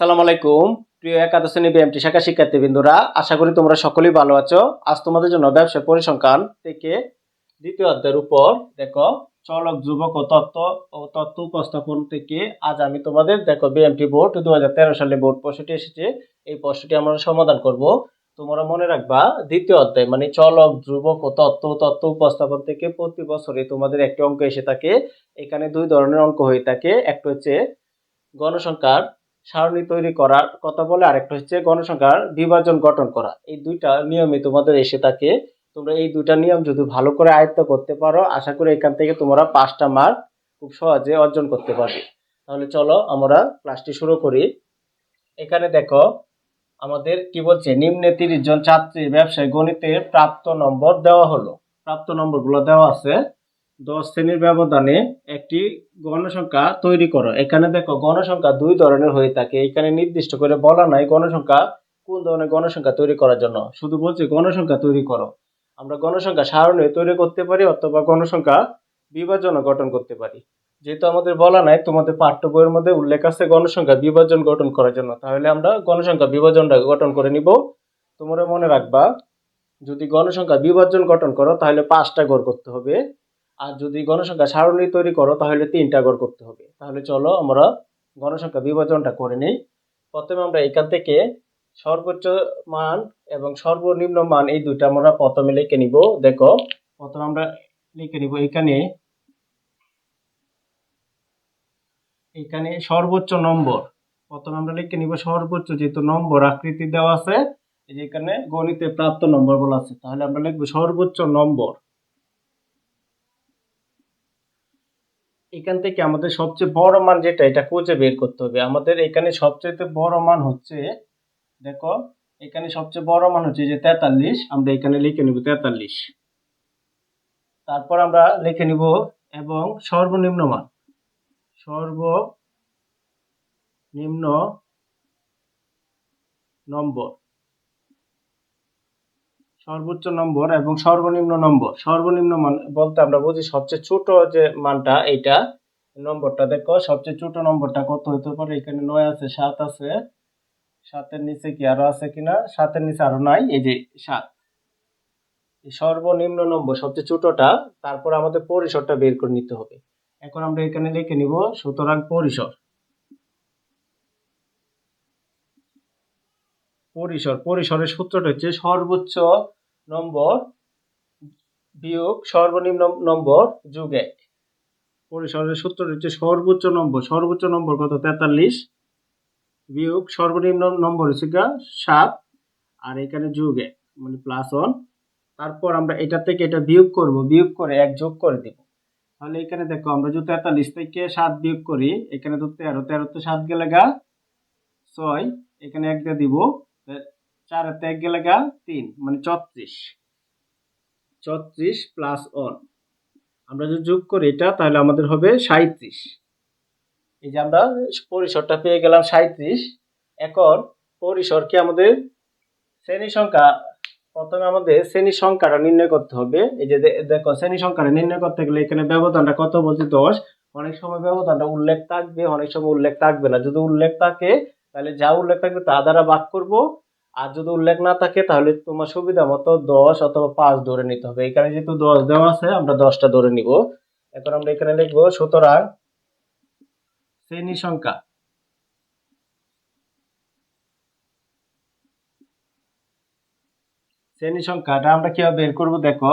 আসসালামু আলাইকুম। প্রিয় একাদশ শ্রেণি বিএমটি শাখা শিক্ষার্থীবৃন্দরা, আশা করি তোমরা সকলেই ভালো আছো। আজ তোমাদের জন্য ব্যবসা পরিসংখ্যান থেকে দ্বিতীয় অধ্যায়ের উপর দেখো, চলক, যুবক ও তত্ত্ব ও তত্ত্ব উপস্থাপন থেকে আজ আমি তোমাদের দেখো বিএমটি বোর্ড দু হাজার তেরো সালে বোর্ড প্রশ্নটি এসেছে। এই প্রশ্নটি আমরা সমাধান করব। তোমরা মনে রাখবা, দ্বিতীয় অধ্যায় মানে চলক, যুবক ও তত্ত্ব তত্ত্ব উপস্থাপন থেকে প্রতি বছরে তোমাদের একটি অঙ্ক এসে থাকে। এখানে দুই ধরনের অঙ্ক হয়ে থাকে। একটা হচ্ছে গণসংখ্যার সারণী তৈরি করার কথা বলে আরেকটা হচ্ছে গণসংখ্যার বিভাজন গঠন করা। এই দুইটা নিয়মই তোমাদের এসে থাকে। তোমরা এই দুইটা নিয়ম যদি ভালো করে আয়ত্ত করতে পারো, আশা করি এখান থেকে তোমরা পাঁচটা মার্ক খুব সহজে অর্জন করতে পারবে। তাহলে চলো আমরা ক্লাসটি শুরু করি। এখানে দেখো, আমাদের কি বলছে? নিম্নে তিরিশ জন ছাত্রী ব্যবসায় গণিতের প্রাপ্ত নম্বর দেওয়া হলো। প্রাপ্ত নম্বরগুলো দেওয়া আছে। দশ শ্রেণির ব্যবধানে একটি গণসংখ্যা তৈরি করো। এখানে দেখো, গণসংখ্যা দুই ধরনের হয়ে থাকে। এখানে নির্দিষ্ট করে বলা নাই গণসংখ্যা কোন ধরনের গণসংখ্যা তৈরি করার জন্য। শুধু বলছে গণসংখ্যা তৈরি করো। আমরা গণসংখ্যা সারণী তৈরি করতে পারি অথবা গণসংখ্যা বিভাজন গঠন করতে পারি। যেহেতু আমাদের বলা নাই, তোমাদের পাঠ্য বইয়ের মধ্যে উল্লেখ আছে গণসংখ্যা বিভাজন গঠন করার জন্য। তাহলে আমরা গণসংখ্যা বিভাজনটা গঠন করে নিব। তোমরা মনে রাখবা, যদি গণসংখ্যা বিভাজন গঠন করো, তাহলে পাঁচটা গড় করতে হবে। আর যদি গণসংখ্যা সারণী তৈরি করো, তাহলে তিনটা গড় করতে হবে। তাহলে চলো আমরা গণসংখ্যা বিভাজনটা করে নিই। প্রথমে আমরা এখান থেকে সর্বোচ্চ মান এবং সর্বনিম্ন মান এই দুইটা আমরা প্রথমে লিখে নিব। দেখো, প্রথমে আমরা লিখে নিব এখানে এখানে সর্বোচ্চ নম্বর। প্রথমে আমরা লিখে নিব সর্বোচ্চ যেহেতু নম্বর আকৃতি দেওয়া আছে এখানে গণিতে প্রাপ্ত নম্বর বলা আছে, তাহলে আমরা লিখব সর্বোচ্চ নম্বর। এখান থেকে আমাদের সবচেয়ে বড় মান যেটা, এটা খুঁজে বের করতে হবে। আমাদের এখানে সবচেয়ে বড় মান হচ্ছে, দেখো, এখানে সবচেয়ে বড় মান হচ্ছে যে তেতাল্লিশ, আমরা এখানে লিখে নিব তেতাল্লিশ। তারপর আমরা লিখে নিব এবং সর্বনিম্ন মান। সর্বনিম্ন নম্বর। সর্বোচ্চ নম্বর এবং সর্বনিম্ন নম্বর। সর্বনিম্ন মান বলতে আমরা বুঝি সবচেয়ে ছোট যে মানটা এটা নম্বরটা। দেখো, সবচেয়ে ছোট নম্বরটা কত হতে পারে? এখানে নয় আছে, সাত আছে। সাতের নিচে কি আরও আছে কিনা? সাতের নিচে আরও নাই, এই যে সাত। সর্বনিম্ন নম্বর, সবচেয়ে ছোটটা, তারপর আমাদের পরিসরটা বের করে নিতে হবে। এখন আমরা এখানে লিখে নিব, সুতরাং পরিসর। পরিসর, পরিসরের সূত্রটা হচ্ছে সর্বোচ্চ নম্বর বিয়োগ সর্বনিম্ন নম্বর যোগ এক। পরিসরের সূত্রটা হচ্ছে সর্বোচ্চ নম্বর। সর্বোচ্চ নম্বর কত? তেতাল্লিশ। বিয়োগ সর্বনিম্ন নম্বর হচ্ছে সাত। আর এখানে যোগ এক মানে প্লাস ওয়ান তারপর আমরা এটা থেকে এটা বিয়োগ করব। বিয়োগ করে এক যোগ করে দিব। তাহলে এখানে দেখো, আমরা যদি তেতাল্লিশ থেকে সাত বিয়োগ করি, এখানে তো তেরো। তেরো তো সাত গেলে গা ছয়। এখানে এক দিয়ে দিব। চার হাতে এক গেলে গা তিন মানে ছত্রিশ ছত্রিশ প্লাস ওয়ান আমরা যদি যোগ করি এটা, তাহলে আমাদের হবে সাঁত্রিশ এই যে আমরা পরিসরটা পেয়ে গেলাম সাঁত্রিশ এখন পরিসরকে আমাদের? শ্রেণি সংখ্যা। প্রথমে আমাদের শ্রেণি সংখ্যাটা নির্ণয় করতে হবে। এই যে দেখো, শ্রেণি সংখ্যাটা নির্ণয় করতে গেলে এখানে ব্যবধানটা কত বলছে? দশ। অনেক সময় ব্যবধানটা উল্লেখ থাকবে, অনেক সময় উল্লেখ থাকবে না। যদি উল্লেখ থাকে, তাহলে যা উল্লেখ থাকবে তা দ্বারা ভাগ করব। আর যদি উল্লেখ না থাকে, তাহলে তোমার সুবিধা মতো দশ অথবা পাঁচ ধরে নিতে হবে। এখানে যেহেতু দশ দেওয়া আছে, আমরা দশটা ধরে নিব। এখন আমরা এখানে লিখব, সুতরাং শ্রেণি সংখ্যা। শ্রেণি সংখ্যাটা আমরা কীভাবে বের করব, দেখো।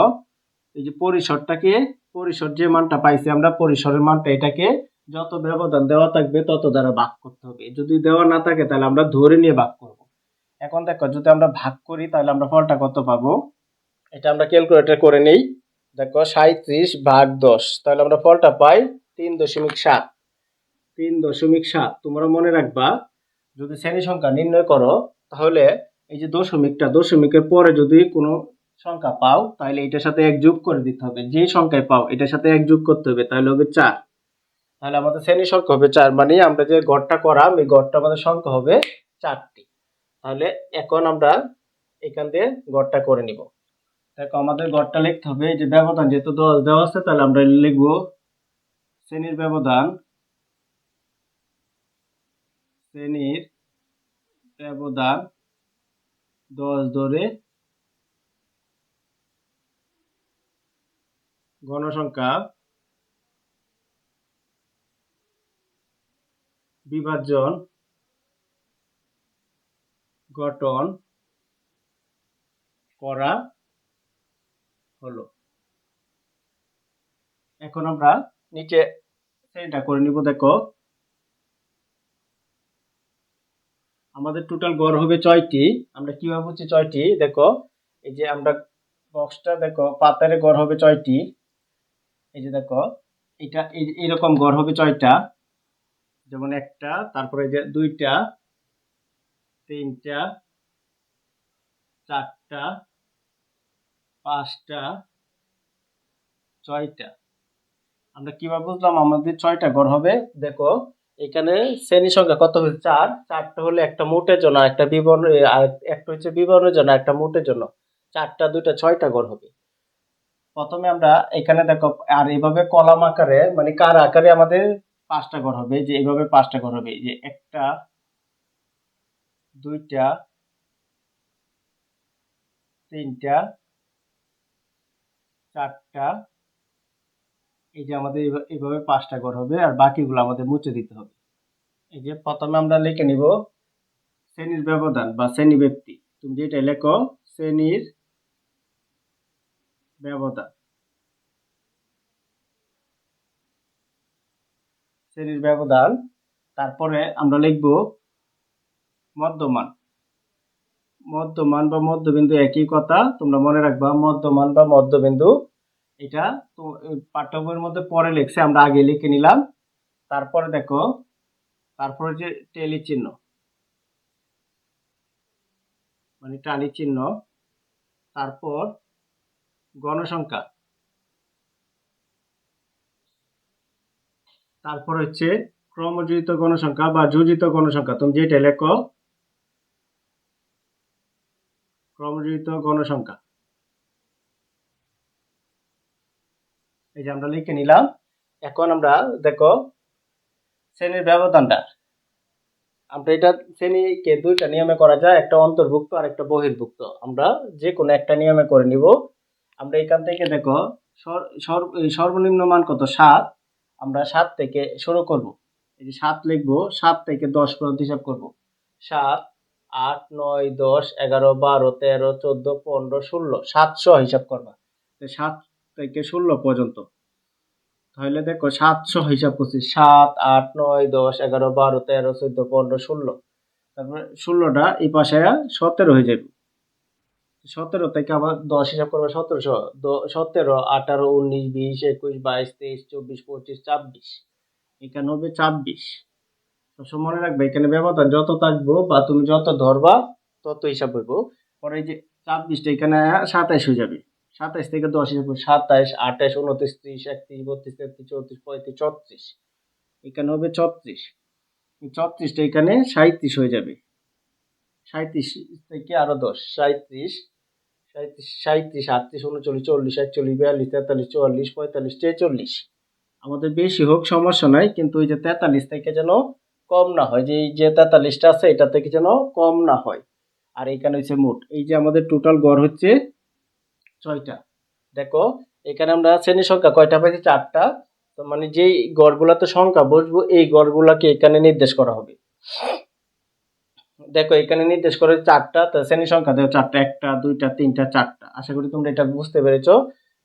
এই যে পরিসরটাকে, পরিসর যে মানটা পাইছি আমরা, পরিসরের মানটা এটাকে যত ব্যবধান দেওয়া থাকবে, তত দ্বারা ভাগ করতে হবে। যদি দেওয়া না থাকে, তাহলে আমরা ধরে নিয়ে ভাগ করব। এখন দেখো, যদি আমরা ভাগ করি, তাহলে আমরা ফলটা কত পাবো? এটা আমরা ক্যালকুলেটর করে নেই। দেখো সাঁত্রিশ ভাগ দশ, তাহলে আমরা ফলটা পাই তিন দশমিক সাত। তিন দশমিক সাত, তোমরা মনে রাখবা, যদি শ্রেণি সংখ্যা নির্ণয় করো, তাহলে এই যে দশমিকটা, দশমিকের পরে যদি কোনো সংখ্যা পাও, তাহলে এটার সাথে এক যোগ করে দিতে হবে। যে সংখ্যায় পাও, এটার সাথে এক যোগ করতে হবে, তাহলে হবে চার। তাহলে আমাদের শ্রেণি সংখ্যা হবে চার মানে আমরা যে গড়টা করাম, এই গড়টা আমাদের সংখ্যা হবে চারটি। তাহলে এখন আমরা এখান দিয়ে গড়টা করে নিব। দেখো, আমাদের গড়টা লিখতে হবে যে ব্যবধান যেহেতু দশ দেওয়া আছে, তাহলে আমরা লিখব শ্রেণির ব্যবধান শ্রেণির ব্যবধান দশ ধরে গণসংখ্যা বিভাজন গঠন করা হলো। এখন আমরা নিচে সেটা করে নিব, দেখো। আমাদের টোটাল গড় হবে ছয়টি। আমরা কীভাবে বুঝছি ছয়টি? দেখো, এই যে আমরা বক্সটা দেখো, পাতারে গড় হবে ছয়টি। এই যে দেখো, এটা এই- এরকম গড় হবে ছয়টা। যেমন একটা, তারপরে যে দুইটা। তিনটা, চারটা, পাঁচটা, ছয়টা। আমরা কীভাবে বুঝলাম? আমাদের ছয়টা ঘর হবে? দেখো, এখানে শ্রেণি সংখ্যা কত হচ্ছে চার। চারটা হলে একটা মোটের জন্য, একটা বিবরণ একটা হচ্ছে বিবরণের জন্য, একটা মোটের জন্য। চারটা, দুইটা, ছয়টা ঘর হবে। প্রথমে আমরা এখানে দেখো, আর এইভাবে কলাম আকারে মানে কার আকারে আমাদের পাঁচটা ঘর হবে? যে এইভাবে পাঁচটা ঘর হবে। যে একটা দুইটা, তিনটা, চারটা, এই যে আমাদের এইভাবে পাঁচটা ঘর হবে আর বাকিগুলো আমাদের মুছে দিতে হবে। এই যে প্রথমে আমরা লিখে নিব শ্রেণির ব্যবধান বা শ্রেণি ব্যক্তি। তুমি যেটা লেখো, শ্রেণির ব্যবধান। শ্রেণির ব্যবধান, তারপরে আমরা লিখব মধ্যমান। মধ্যমান বা মধ্যবিন্দু একই কথা, তোমরা মনে রাখবা মধ্যমান বা মধ্যবিন্দু, এটা তো পাঠ্য বইয়ের মধ্যে পরে লিখছে, আমরা আগে লিখে নিলাম। তারপরে দেখো, তারপরে যে টেলি চিহ্ন মানে টালি চিহ্ন, তারপর গণসংখ্যা, তারপর হচ্ছে ক্রমযোজিত গণসংখ্যা বা যোজিত গণসংখ্যা, তুমি যেটা লেখো ক্রমযোজিত গণসংখ্যা। এই যে আমরা লিখে নিলাম, এখন আমরা দেখো শ্রেণির ব্যবধানটা। আমরা এটা শ্রেণীকে দুইটা নিয়মে করা যায়, একটা অন্তর্ভুক্ত আর একটা বহির্ভুক্ত। আমরা যে কোনো একটা নিয়মে করে নিব। আমরা এখান থেকে দেখো সর্বনিম্ন মান কত? সাত। আমরা সাত থেকে শুরু করব। এই যে সাত লিখব, সাত থেকে দশ পর্যন্ত হিসাব করব। সাত আট, নয়, দশ, এগারো, বারো, তেরো, চোদ্দ, পনেরো, ষোলো, সাতশো হিসাব করবা। সাত থেকে ষোলো পর্যন্ত। তাহলে দেখো সাতশো হিসাব করছি। সাত, আট, নয়, দশ, এগারো, বারো, তেরো, চোদ্দ, পনেরো, ষোলো। তারপরে ষোলোটা এই পাশে সতেরো হয়ে যাবে। সতেরো থেকে আবার দশ হিসাব করবে সতেরোশো। সতেরো, আঠারো, উনিশ, বিশ, একুশ, বাইশ, তেইশ, চব্বিশ, পঁচিশ, ছাব্বিশ। এখানে হবে ছাব্বিশ। সবসময় মনে রাখবে, এখানে ব্যবধান যত থাকব বা তুমি যত ধরবা, তত হিসাব হইব। পরে যে ছাব্বিশটা, এখানে সাতাইশ হয়ে যাবে। সাতাইশ থেকে দশ হিসাব সাতাইশ, আঠাইশ উনত্রিশ ত্রিশ, একত্রিশ, বত্রিশ, তেত্রিশ, চৌত্রিশ, পঁয়ত্রিশ, ছত্রিশ। এখানে হবে ছত্রিশ। ছত্রিশটা এখানে সাঁত্রিশ হয়ে যাবে। সাঁত্রিশ থেকে আরও দশ। সাঁত্রিশ সাঁত্রিশ সাঁত্রিশ আটত্রিশ, উনচল্লিশ, চল্লিশ, একচল্লিশ, বিয়াল্লিশ, তেতাল্লিশ, চুয়াল্লিশ, পঁয়তাল্লিশ, ছেচল্লিশ। আমাদের বেশি হোক, সমস্যা নাই, কিন্তু ওই যে তেতাল্লিশ থেকে যেন কম না হয় যে এই যে তেতাল্লিশটা আছে এটা থেকে যেন কম না হয়। আর এখানে হচ্ছে মোট। এই যে আমাদের টোটাল গড় হচ্ছে ছয়টা। দেখো, এখানে আমরা শ্রেণি সংখ্যা কয়টা পাইছি? চারটা। তো মানে যেই গড়গুলাতে সংখ্যা বসবো, এই গড়গুলাকে এখানে নির্দেশ করা হবে। দেখো, এখানে নির্দেশ করে চারটা। তো শ্রেণি সংখ্যা দেখো, চারটা, একটা, দুইটা, তিনটা, চারটা। আশা করি তোমরা এটা বুঝতে পেরেছ।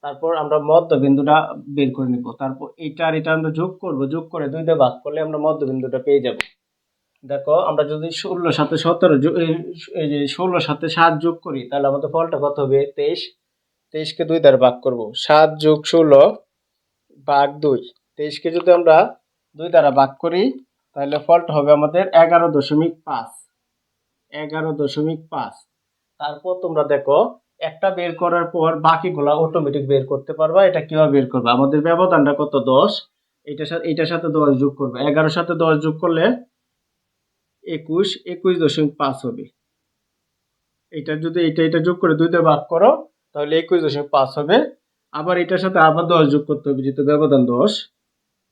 তারপর আমরা মধ্যবিন্দুটা বের করে নিব। তারপর এটা আর এটা আমরা যোগ করব, যোগ করে দুই দিয়ে ভাগ করলে আমরা মধ্যবিন্দুটা পেয়ে যাব। দেখো, আমরা যদি ষোলো সাথে সতেরো এই- যে ষোলোর সাথে সাত যোগ করি, তাহলে আমাদের ফলটা কত হবে? তেইশ। তেইশকে দুই দ্বারা ভাগ করব। সাত যোগ ষোলো ভাগ দুই। তেইশকে যদি আমরা দুই দ্বারা ভাগ করি, তাহলে ফলটা হবে আমাদের এগারো দশমিক পাঁচ। এগারো দশমিক পাঁচ। তারপর তোমরা দেখো একটা বের করার পর বাকিগুলা অটোমেটিক বের করতে পারবা। এটা কীভাবে বের করবে? আমাদের ব্যবধানটা কত? দশ। এটার সাথে এটার সাথে দশ যোগ করবে। এগারোর সাথে দশ যোগ করলে একুশ একুশ দশমিক পাঁচ হবে। এটা যদি এটা এটা যোগ করে দুইটা ভাগ করো, তাহলে একুশ দশমিক পাঁচ হবে। আবার এটার সাথে আবার দশ যোগ করতে হবে, যেহেতু ব্যবধান দশ,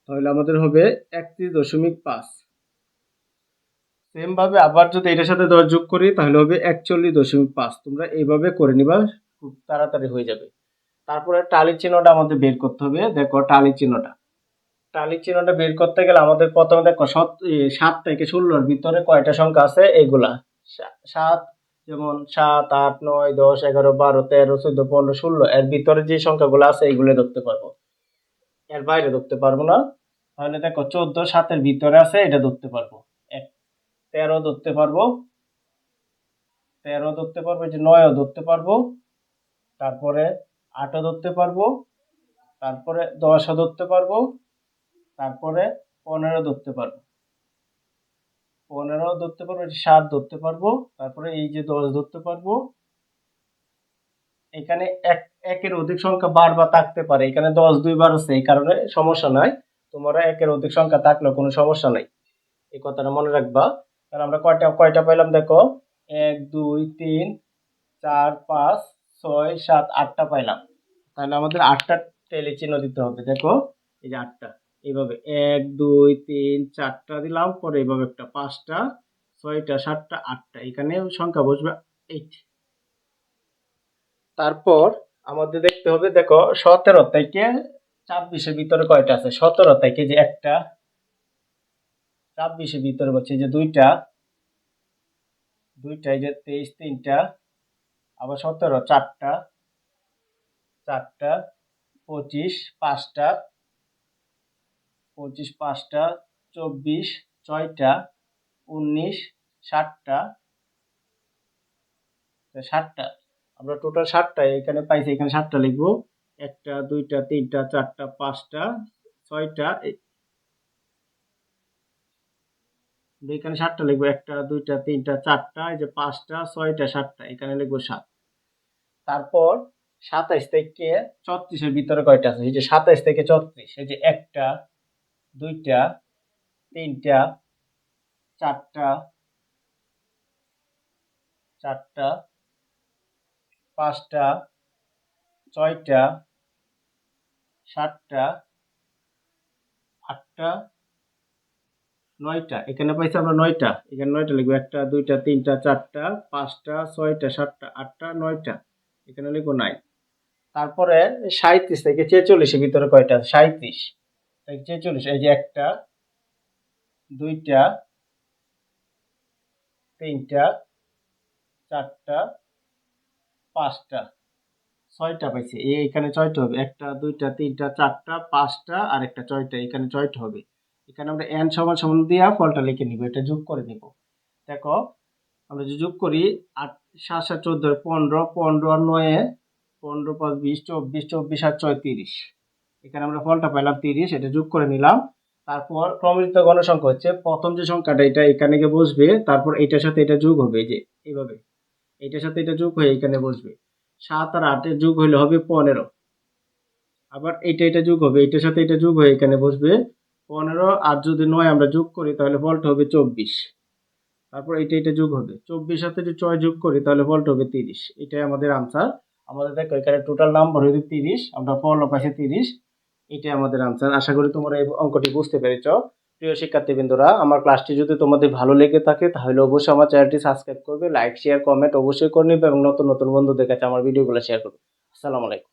তাহলে আমাদের হবে একত্রিশ দশমিক পাঁচ। সেম ভাবে আবার যদি এটার সাথে দশ যোগ করি, তাহলে হবে একচল্লিশ দশমিক পাঁচ। তোমরা এইভাবে করে নিবা, খুব তাড়াতাড়ি হয়ে যাবে। তারপরে টালি চিহ্নটা আমাদের বের করতে হবে। দেখো টালি চিহ্নটা। টালি চিহ্নটা বের করতে গেলে আমাদের প্রথমে দেখো সত- সাত থেকে ষোলোর ভিতরে কয়টা সংখ্যা আছে? এইগুলা সা- সাত, যেমন সাত, আট, নয়, দশ, এগারো, বারো, তেরো, চোদ্দ, পনেরো, ষোলো। এর ভিতরে যে সংখ্যাগুলো আছে এইগুলো ধরতে পারব। এর বাইরে ধরতে পারব না। তাহলে দেখো চোদ্দ সাতের ভিতরে আছে, এটা ধরতে পারব। তেরো ধরতে পারব। তেরো ধরতে পারব যে নয়ও ধরতে পারব। তারপরে আটও ধরতে পারব। তারপরে দশও ধরতে পারব। তারপরে পনেরো ধরতে পারব। পনেরো ধরতে পারব সাত ধরতে পারব। তারপরে এই যে দশ ধরতে পারব। এখানে এক, একের অধিক সংখ্যা বারবার থাকতে পারে। এখানে দশ দুইবার আছে, এই কারণে সমস্যা নাই। তোমরা একের অধিক সংখ্যা থাকলেও কোনো সমস্যা নাই। এই কথাটা মনে রাখবা। তাহলে আমরা কয়টা কয়টা পাইলাম দেখো? এক, দুই, তিন, চার, পাঁচ, ছয়, সাত, আটটা পাইলাম। তাহলে আমাদের আটটা টেলে চিহ্ন দিতে হবে, দেখো? এই যে আটটা। এইভাবে এক, দুই, তিন, চারটা দিলাম, পরে এইভাবে একটা পাঁচটা, ছয়টা, সাতটা, আটটা, এখানে সংখ্যা বসবে এইট তারপর আমাদের দেখতে হবে, দেখো, সতেরো থেকে ছাব্বিশের ভিতরে কয়টা আছে? সতেরো থেকে যে একটা ছাব্বিশের ভিতরে হচ্ছে যে দুইটা দুইটা এই যে তেইশ, তিনটা, আবার সতেরো, চারটা চারটা, পঁচিশ, পাঁচটা পঁচিশ, পাঁচটা, চব্বিশ, ছয়টা, উনিশ, ষাটটা ষাটটা। আমরা টোটাল ষাটটা এখানে পাইছি, এখানে ষাটটা লিখব। একটা, দুইটা, তিনটা, চারটা, পাঁচটা, ছয়টা এই- এখানে সাতটা লিখব, একটা, দুইটা, তিনটা, চারটা, এই যে পাঁচটা, ছয়টা, সাতটা, এখানে লিখব সাত। তারপর সাতাইশ থেকে চত্রিশের ভিতরে কয়টা আছে? এই যে সাতাইশ থেকে ছত্রিশ, এই যে একটা, দুইটা, তিনটা, চারটা চারটা, পাঁচটা, ছয়টা, সাতটা, আটটা নয়টা, এখানে পাইছি আমরা নয়টা, এখানে নয়টা লিখব, একটা, দুইটা, তিনটা, চারটা, পাঁচটা, ছয়টা, সাতটা, আটটা, নয়টা, এখানে লিখব নাই তারপরে সাঁত্রিশ থেকে ছেচল্লিশের ভিতরে কয়টা? সাঁত্রিশ ছেচল্লিশ, এই যে একটা, দুইটা, তিনটা, চারটা, পাঁচটা, ছয়টা পাইছি এই এখানে ছয়টা হবে, একটা, দুইটা, তিনটা, চারটা, পাঁচটা, আর একটা ছয়টা, এখানে ছয়টা হবে। এখানে আমরা এন সমান সমান দিয়া ফলটা লিখে নিব, এটা যোগ করে নিব। দেখো, আমরা যদি যোগ করি, আট, সাত সাত, চোদ্দ, পনেরো পনেরো আর নয়ে, পনেরো পাঁচ, বিশ, চব্বিশ চব্বিশ আর ছয়, তিরিশ। এখানে আমরা ফলটা পেলাম তিরিশ, এটা যোগ করে নিলাম। তারপর প্রমিত গণসংখ্যা হচ্ছে, প্রথম যে সংখ্যাটা, এটা এখানে গিয়ে বসবে, তারপর এটার সাথে এটা যোগ হবে যে, এইভাবে। এটার সাথে এটা যোগ হয়ে এখানে বসবে। সাত আর আটের যোগ হইলে হবে পনেরো। আবার এটা এটা যোগ হবে এটার সাথে এটা যোগ হয়ে এখানে বসবে পনেরো, আর যদি নয় আমরা যোগ করি, তাহলে ফলটা হবে চব্বিশ। তারপর এটা এটা যোগ হবে। চব্বিশ সাথে যদি ছয় যোগ করি, তাহলে ফলটা হবে তিরিশ। এটাই আমাদের আনসার আমাদের দেখো, এখানে টোটাল নাম্বার হয়েছে তিরিশ, আমরা ফলও পাশে তিরিশ। এটাই আমাদের আনসার আশা করি তোমরা এই অঙ্কটি বুঝতে পেরেছ। প্রিয় শিক্ষার্থীবৃন্দরা, আমার ক্লাসটি যদি তোমাদের ভালো লেগে থাকে, তাহলে অবশ্যই আমার চ্যানেলটি সাবস্ক্রাইব করবে লাইক শেয়ার কমেন্ট অবশ্যই করে নেবে এবং নতুন নতুন বন্ধুদের কাছে আমার ভিডিওগুলো শেয়ার করবে। আসসালামু আলাইকুম।